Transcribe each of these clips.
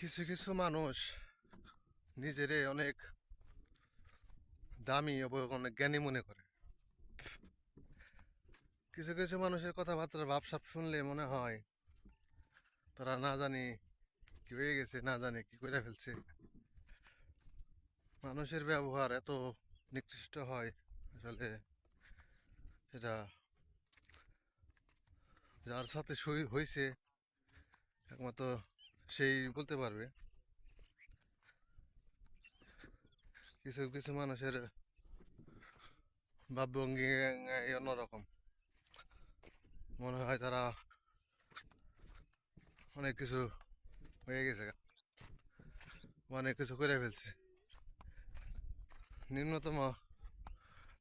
কিছু কিছু মানুষ নিজেরে অনেক দামি এবং অনেক জ্ঞানী মনে করে। কিছু কিছু মানুষের কথাবার্তার ভাবসাব শুনলে মনে হয়, তারা না জানি কি হয়ে গেছে, না জানি কি করে ফেলছে। মানুষের ব্যবহার এত নিকৃষ্ট হয় আসলে, সেটা যার সাথে সই হয়েছে একমাত্র সেই বলতে পারবে। কিছু কিছু মানুষের ভাবভঙ্গি অন্যরকম। মনে হয় তারা অনেক কিছু হয়ে গেছে। অনেক কিছু করে ফেলছে। নিম্নতম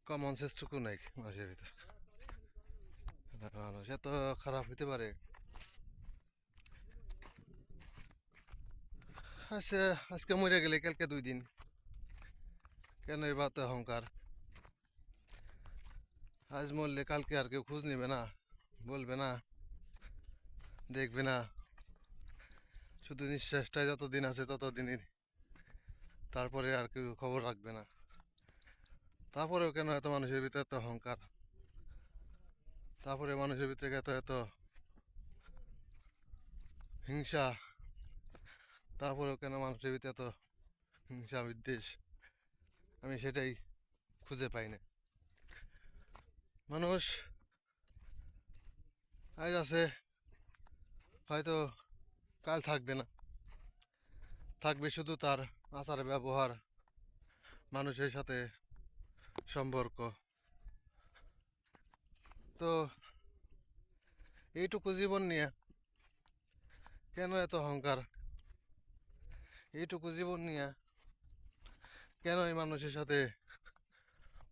কমন সেন্সটুকু নাই মানুষের ভিতর। মানুষ এত খারাপ হতে পারে। আচ্ছা আজকে মরে গেলে কালকে দুই দিন। কেন এই বাতে অহংকার? আজ মরলে কালকে আর কেউ খোঁজ নেবে না, বলবে না, দেখবে না। শুধু নিঃশ্বাসটাই যতদিন আছে ততদিনই তারপরে আর কেউ খবর রাখবে না। তারপরেও কেন এত মানুষের ভিতরে এত অহংকার? তারপরে মানুষের ভিতরে এত এত হিংসা তারপরেও কেন মানুষের ভিতরে এত হিংসা বিদ্বেষ আমি সেটাই খুঁজে পাই না। মানুষ আজ আছে, হয়তো কাল থাকবে না। থাকবে শুধু তার আচার ব্যবহার, মানুষের সাথে সম্পর্ক। তো এইটুকু জীবন নিয়ে কেন এত অহংকার? এইটুকু জীবন নিয়ে কেন এই মানুষের সাথে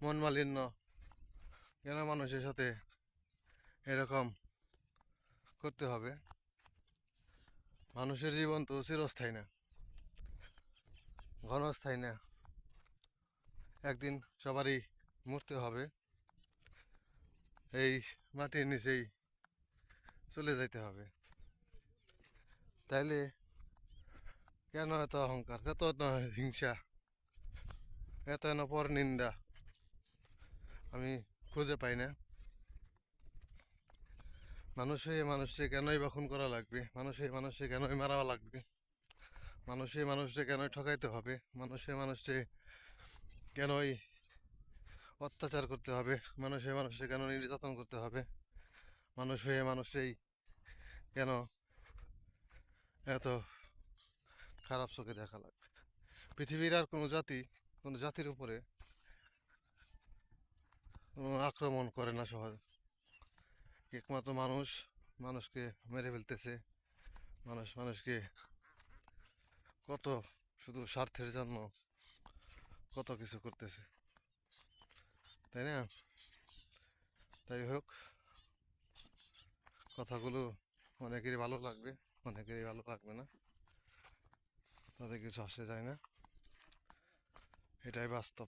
মন মালিন্য? কেন মানুষের সাথে এরকম করতে হবে? মানুষের জীবন তো চিরস্থায়ী না, ঘনস্থায়ী না। একদিন সবারই মরতে হবে। এই মাটির নিচেই চলে যাইতে হবে। তাইলে কেন এত অহংকার? এত হিংসা। এত এত পর নিন্দা। আমি খুঁজে পাই না। মানুষ হয়ে মানুষকে কেনই বা খুন করা লাগবে? মানুষ হয়ে মানুষকে কেনই মারা লাগবে? মানুষ হয়ে মানুষকে কেনই ঠকাইতে হবে? মানুষ হয়ে মানুষকে কেনই অত্যাচার করতে হবে? মানুষ হয়ে মানুষকে কেন নির্যাতন করতে হবে? মানুষ হয়ে মানুষই কেন এত খারাপ চোখে দেখা লাগবে। পৃথিবীর আর কোনো জাতি, কোনো জাতির উপরে আক্রমণ করে না সহজে। একমাত্র মানুষ, মানুষকে মেরে ফেলতেছে। মানুষ, মানুষকে কত শুধু স্বার্থের জন্য কত কিছু করতেছে। তাই না? তাই হোক, কথাগুলো অনেকেরই ভালো লাগবে, অনেকেরই ভালো লাগবে না। তাদের কিছু আসে যায় না। এটাই বাস্তব।